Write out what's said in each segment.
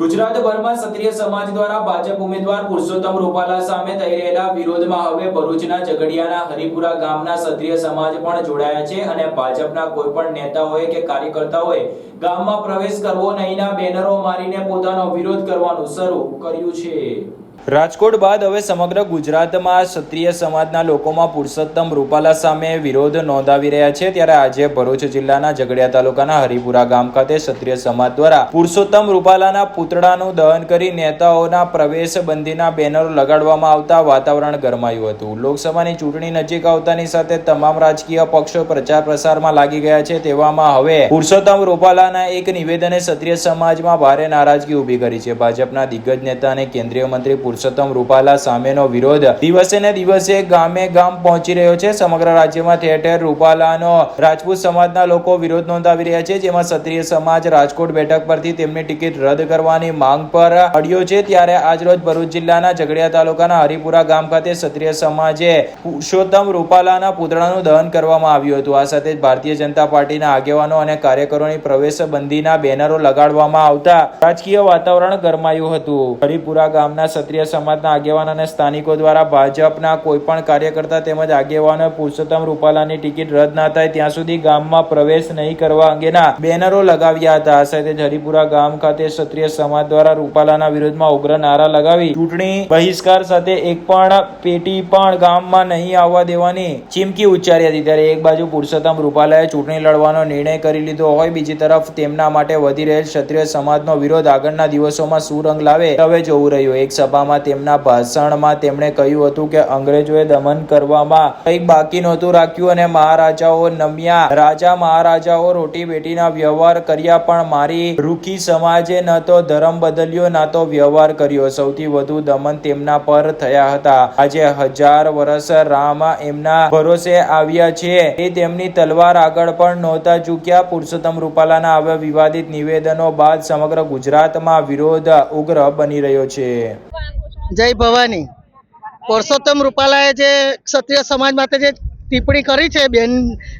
ગુજરાતભરમાં ક્ષત્રિય સમાજ દ્વારા ભાજપ ઉમેદવાર પુરુષોત્તમ રૂપાલા સામે થઈ રહેલા વિરોધમાં હવે ભરૂચના ઝઘડિયાના હરિપુરા ગામના ક્ષત્રિય સમાજ પણ જોડાયા છે અને ભાજપના કોઈ પણ નેતાઓએ કે કાર્યકર્તાઓએ ગામમાં પ્રવેશ કરવો નહીંના બેનરો મારીને પોતાનો વિરોધ કરવાનું શરૂ કર્યું છે. રાજકોટ બાદ હવે સમગ્ર ગુજરાતમાં ક્ષત્રિય સમાજના લોકોમાં પુરુષોત્તમ રૂપાલા સામે વિરોધ નોંધાવી રહ્યા છે. ત્યારે આજે ભરૂચ જિલ્લાના ઝઘડિયા તાલુકાના હરિપુરા ગામ ખાતે ક્ષત્રિય સમાજ દ્વારા પુરુષોત્તમ રૂપાલાના પુતળાનું દહન કરી નેતાઓના પ્રવેશ બંધીના બેનરો લગાડવામાં આવતા વાતાવરણ ગરમાયું હતું. લોકસભાની ચૂંટણી નજીક આવતાની સાથે તમામ રાજકીય પક્ષો પ્રચાર પ્રસારમાં લાગી ગયા છે. તેવામાં હવે પુરુષોત્તમ રૂપાલાના એક નિવેદને ક્ષત્રિય સમાજમાં ભારે નારાજગી ઊભી કરી છે. ભાજપના દિગ્ગજ નેતા અને કેન્દ્રીય મંત્રી પુરુષોત્તમ રૂપાલા સામેનો વિરોધ દિવસે ને દિવસે ગામે ગામ પહોંચી રહ્યો છે. સમગ્ર રાજ્યમાં ઠેર ઠેર રૂપાલાનો રાજપૂત સમાજના લોકો વિરોધ નોંધાવી રહ્યા છે, જેમાં ક્ષત્રિય સમાજ રાજકોટ બેઠક પરથી તેમની ટિકિટ રદ કરવાની માંગ પર અડ્યો છે. ત્યારે આજરોજ ભરૂચ જિલ્લાના ઝઘડિયા તાલુકાના હરિપુરા ગામ ખાતે ક્ષત્રિય સમાજે પુરુષોત્તમ રૂપાલાના પુતળાનું દહન કરવામાં આવ્યું હતું. આ સાથે ભારતીય જનતા પાર્ટીના આગેવાનો અને કાર્યકરોની પ્રવેશ બંધીના બેનરો લગાડવામાં આવતા રાજકીય વાતાવરણ ગરમાયું હતું. હરિપુરા ગામના ક્ષત્રિય સમાજના આગેવાન અને સ્થાનિકો દ્વારા ભાજપના કોઈ પણ કાર્યકર્તા તેમજ આગેવાનો પુરુષોત્તમ રૂપાલાની ટિકિટ રદ ના થાય ત્યાં સુધી ગામમાં પ્રવેશ નહીં કરવા અંગેના બેનરો લગાવ્યા હતા. સાથે હરિપુરા ગામ ખાતે ક્ષત્રિય સમાજ દ્વારા રૂપાલાના વિરોધમાં ઉગ્ર નારા લગાવી ચૂંટણી બહિષ્કાર સાથે એક પણ પેટી પણ ગામમાં નહીં આવવા દેવાની ચીમકી ઉચ્ચારી હતી. ત્યારે એક બાજુ પુરુષોત્તમ રૂપાલાએ ચૂંટણી લડવાનો નિર્ણય કરી લીધો હોય, બીજી તરફ તેમના માટે વધી રહેલ ક્ષત્રિય સમાજનો વિરોધ આગળના દિવસોમાં શું લાવે હવે જોવું રહ્યું. એક સભામાં તેમના ભાષણમાં તેમણે કહ્યું હતું કે અંગ્રેજોએ દમન કરવામાં કંઈક બાકી નહોતું રાખ્યું અને મહારાજાઓ નમ્યા. રાજા મહારાજાઓ રોટી બેટીના વ્યવહાર કર્યા પણ મારી રૂખી સમાજે ન તો ધર્મ બદલ્યો, ના તો વ્યવહાર કર્યો. સૌથી વધુ દમન તેમના પર થયા હતા. આજે હજાર વર્ષ રામ એમના ભરોસે આવ્યા છે. એ તેમની તલવાર આગળ પણ નહોતા ચૂક્યા પુરુષોત્તમ રૂપાલાના આવા વિવાદિત નિવેદનો બાદ સમગ્ર ગુજરાતમાં વિરોધ ઉગ્ર બની રહ્યો છે. જય ભવાની. પુરુષોત્તમ રૂપાલાએ જે ક્ષત્રિય સમાજ માટે જે ટિપ્પણી કરી છે બેન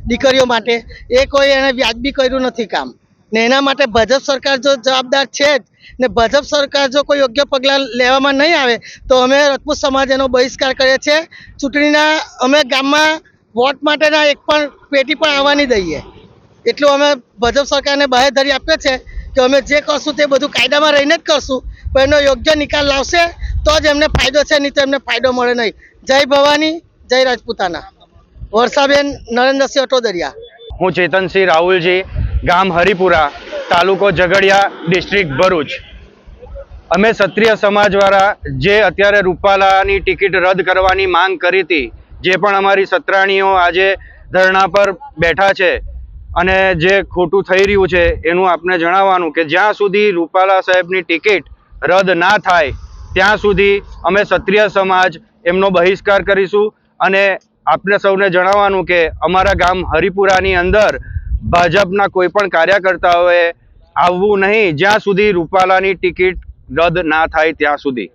દીકરીઓ માટે, એ કોઈ એને વ્યાજબી કર્યું નથી કામ. ને એના માટે ભાજપ સરકાર જો જવાબદાર છે જ, ને ભાજપ સરકાર જો કોઈ યોગ્ય પગલાં લેવામાં નહીં આવે, તો અમે રજપૂત સમાજ એનો બહિષ્કાર કરીએ છીએ. ચૂંટણીના અમે ગામમાં વોટ માટેના એક પણ પેટી પણ આવવાની દઈએ. એટલું અમે ભાજપ સરકારને બાહેધરી આપીએ છે કે અમે જે કરશું તે બધું કાયદામાં રહીને જ કરશું. પણ એનો યોગ્ય નિકાલ લાવશે તો જ એમને ફાયદો છે, નહીં તો એમને ફાયદો મળે નહીં. જય ભવાની, જય રાજપૂતાના. વર્ષાબેન, નરેન્દ્રસિંહ અટોદરિયા. હું ચેતનસિંહ રાહુલજી, ગામ હરિપુરા, તાલુકો ઝઘડિયા, ડિસ્ટ્રિક્ટ ભરૂચ. અમે ક્ષત્રિય સમાજવાળા જે અત્યારે રૂપાલાની ટિકિટ રદ કરવાની માંગ કરી હતી, જે પણ અમારી સત્રાણીઓ આજે ધરણા પર બેઠા છે અને જે ખોટું થઈ રહ્યું છે, એનું આપણે જણાવવાનું કે જ્યાં સુધી રૂપાલા સાહેબની ટિકિટ રદ ના થાય, ત્યાં સુધી અમે ક્ષત્રિય સમાજ એમનો બહિષ્કાર કરીશું અને આપણે સૌને જણાવવાનું કે અમારા ગામ હરિપુરાની અંદર ભાજપના કોઈ પણ કાર્યકર્તાઓએ આવવું નહીં, જ્યાં સુધી રૂપાલાની ટિકિટ રદ ના થાય ત્યાં સુધી.